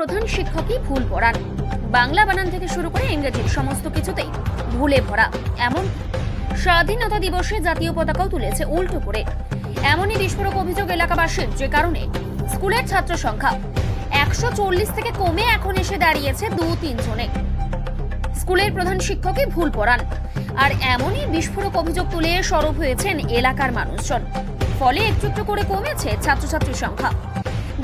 প্রধান শিক্ষকই ভুল পড়ান। বাংলা বানান থেকে শুরু করে ইংরেজির সমস্ত কিছুতেই ভুলে ভরা। এমন স্বাধীনতা দিবসে জাতীয় পতাকাও তুলেছে উল্টো করে। এমনই বিস্ফোরক অভিযোগ এলাকাবাসীর, যে কারণে স্কুলের ছাত্র সংখ্যা একশো চল্লিশ থেকে কমে এখন এসে দাঁড়িয়েছে দু তিনজনে স্কুলের প্রধান শিক্ষকই ভুল পড়ান। আর এমনই বিস্ফোরক অভিযোগ তুলে সরব হয়েছেন এলাকার মানুষজন। ফলে একটু একটু করে কমেছে ছাত্রছাত্রীর সংখ্যা।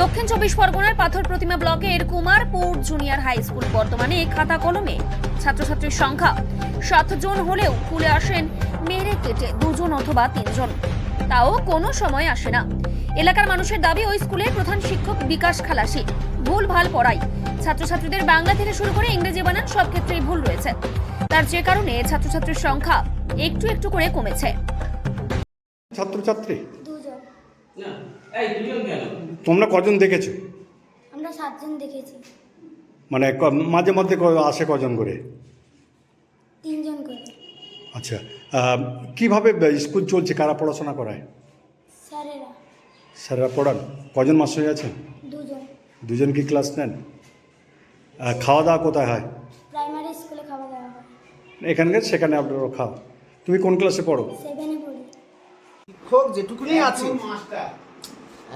দক্ষিণ চব্বিশ পরগনার পাথর প্রতিমা ব্লকের কুমারপুর জুনিয়র হাই স্কুল বর্তমানে খাতা কলমে ছাত্রছাত্রীর সংখ্যা। সাতজন হলেও খুলে আসেন, মেরে কেটে দুজন অথবা তিনজন। তাও কোনো সময় আসে না। এলাকার মানুষের দাবি, ওই স্কুলের প্রধান শিক্ষক বিকাশ খালাসি। ভুল ভালো পড়াই। ছাত্রছাত্রীদের বাংলা থেকে শুরু করে ইংরেজি বানান সব ক্ষেত্রেই ভুল রয়েছে। তার যে কারণে ছাত্রছাত্রীর সংখ্যা একটু একটু করে কমেছে। ছাত্রছাত্রী দুজন না এই দুজন কেন তোমরা কজন দেখেছ? আমরা সাতজন দেখেছি। মানে মাঝে মধ্যে আসে কজন করে? তিনজন করে। আচ্ছা কীভাবে স্কুল চলছে? কারা পড়াশোনা করায়? স্যারেরা। স্যাররা পড়ান? কজন মাস্টার আছেন? দুজন। দুজন কি ক্লাস নেন? খাওয়া দাওয়া কোথায় হয়? প্রাইমারি স্কুলে খাওয়া দাওয়া হয়। এখানকার সেখানে আপনারা খাও। তুমি কোন ক্লাসে পড়ো? সেভেনে পড়ি শিক্ষক যেটুকুনি আছে।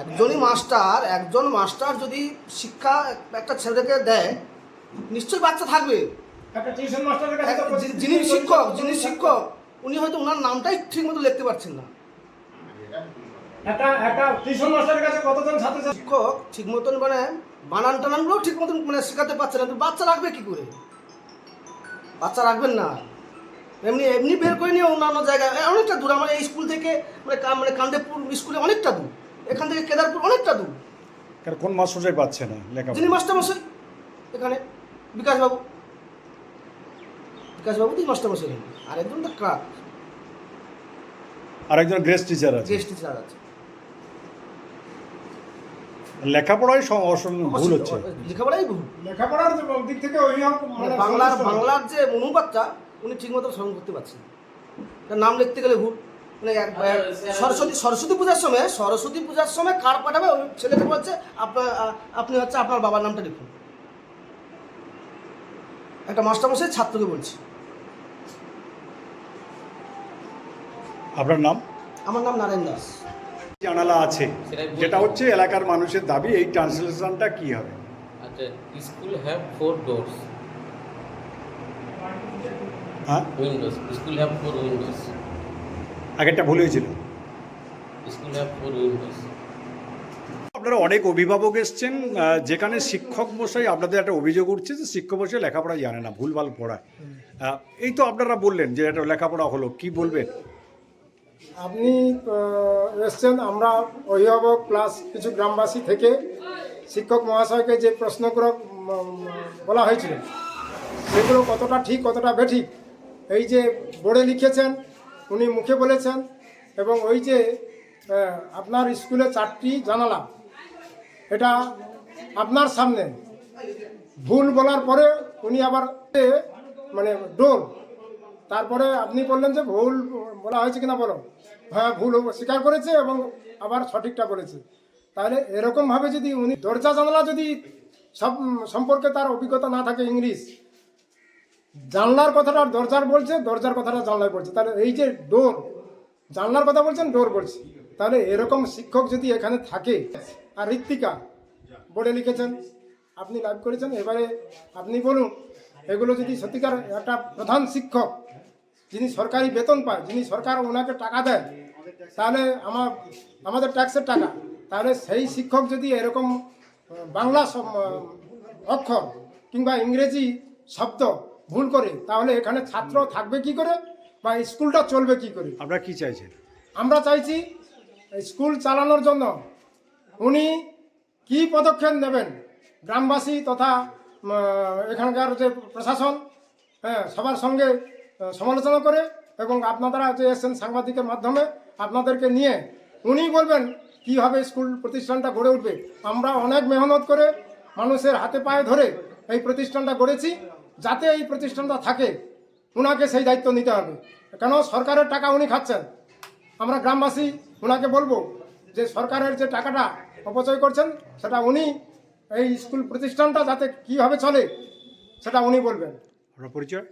একজনই মাস্টার একজন মাস্টার যদি শিক্ষা একটা ছেলেকে দেয় নিশ্চয়ই বাচ্চা থাকবে। যিনি শিক্ষক যিনি শিক্ষক উনি হয়তো ওনার নামটাই ঠিক মতো লিখতে পারছেন না। একটা একটা টিউশন মাস্টারের কাছে কতজন ছাত্র শিক্ষক ঠিক মতন মানে বানান টানানগুলো ঠিক মতন মানে শেখাতে পারছে না বাচ্চা রাখবে কি করে? বাচ্চা রাখবেন না। এমনি এমনি বের করে নিয়ে অন্যান্য জায়গায়। অনেকটা দূর আমার এই স্কুল থেকে মানে মানে কান্দেপুর স্কুলে অনেকটা দূর। এখান থেকে কেদারপুর অনেকটা দূর। কারণ কোন মাস্টারটাই পাচ্ছে না লেখা যিনি মাস্টারমশাই এখানে বিকাশবাবু। বিকাশবাবু তিনি মাস্টারমশাই। এখানে আর একজন তো ক্লার্ক আরেকজন গ্রেস টিচার আছে। জিএসটি স্যার আছে। লেখাপড়ায় ভুল হচ্ছে। লেখাপড়াই ভুল। লেখাপড়ার দিক থেকে মানে বাংলার বাংলার যে অনুবাদটা উনি ঠিকমতো স্মরণ করতে পারছেন না। নাম লিখতে গেলে ভুল। মানে সরস্বতী সরস্বতী পূজার সময় সরস্বতী পূজার সময় কার পাঠাবে? ওই ছেলেকে বলছে আপনার আপনি হচ্ছে আপনার বাবার নামটা লিখুন। একটা মাস্টারমশাই ছাত্রকে বলছি। আপনার নাম? আমার নাম নারায়ণ দাস। জানালা আছে। যেটা হচ্ছে এলাকার মানুষের দাবি এই ট্রান্সলেশনটা কি হবে? আচ্ছা স্কুল হ্যাভ ফোর ডোরস হ্যাঁ? Windows school have four windows আগেরটা ভুল হয়েছিল। স্কুল হ্যাভ ফোর উইন্ডোজ আপনারা অনেক অভিভাবক এসছেন যেখানে শিক্ষক মশাই আপনাদের একটা অভিযোগ উঠছে যে শিক্ষক মশাই লেখাপড়া জানে না ভুলভাল পড়ায়। এই তো আপনারা বললেন যে এটা লেখাপড়া হলো কি বলবেন? আপনি এসছেন আমরা অভিভাবক প্লাস কিছু গ্রামবাসী থেকে শিক্ষক মহাশয়কে যে প্রশ্নগুলো বলা হয়েছিল সেগুলো কতটা ঠিক কতটা বেঠিক এই যে বোর্ডে লিখেছেন, উনি মুখে বলেছেন এবং ওই যে আপনার স্কুলে চারটি জানালা এটা আপনার সামনে। ভুল বলার পরে উনি আবার মানে ডোল। তারপরে আপনি বললেন যে ভুল বলা হয়েছে কিনা বলো। হ্যাঁ ভুল স্বীকার করেছে এবং আবার সঠিকটা বলেছে। তাহলে এরকমভাবে যদি উনি দরজা জানলা যদি সব, সম্পর্কে তার অভিজ্ঞতা না থাকে ইংলিশ জানলার কথাটা দরজার বলছে, দরজার কথাটা জানলায় বলছে তাহলে এই যে ডোর, জানলার কথা বলছেন, ডোর বলছে। তাহলে এরকম শিক্ষক যদি এখানে থাকে, আর ঋত্বিকা বোর্ডে লিখেছেন, আপনি লাভ করেছেন, এবারে আপনি বলুন, এগুলো যদি সত্যিকার একটা প্রধান শিক্ষক, যিনি সরকারি বেতন পায়, যিনি সরকার ওনাকে টাকা দেয়, তাহলে আমার, আমাদের ট্যাক্সের টাকা। তাহলে সেই শিক্ষক যদি এরকম বাংলা অক্ষর কিংবা ইংরেজি শব্দ ভুল করে তাহলে এখানে ছাত্র থাকবে কি করে বা স্কুলটা চলবে কি করে? আপনারা কি চাইছেন? আমরা চাইছি স্কুল চালানোর জন্য উনি কি পদক্ষেপ নেবেন? গ্রামবাসী তথা এখানকার যে প্রশাসন হ্যাঁ সবার সঙ্গে সমালোচনা করে এবং আপনারা যে এসেছেন সাংবাদিকের মাধ্যমে আপনাদেরকে নিয়ে উনি বলবেন কীভাবে স্কুল প্রতিষ্ঠানটা গড়ে উঠবে। আমরা অনেক মেহনত করে মানুষের হাতে পায়ে ধরে এই প্রতিষ্ঠানটা গড়েছি। যাতে এই প্রতিষ্ঠানটা থাকে ওনাকে সেই দায়িত্ব নিতে হবে। কেন? সরকারের টাকা উনি খাচ্ছেন। আমরা গ্রামবাসী ওনাকে বলব যে সরকারের যে টাকাটা অপচয় করছেন, সেটা উনি এই স্কুল প্রতিষ্ঠানটা যাতে কীভাবে চলে, সেটা উনি বলবেন। পরিচয়?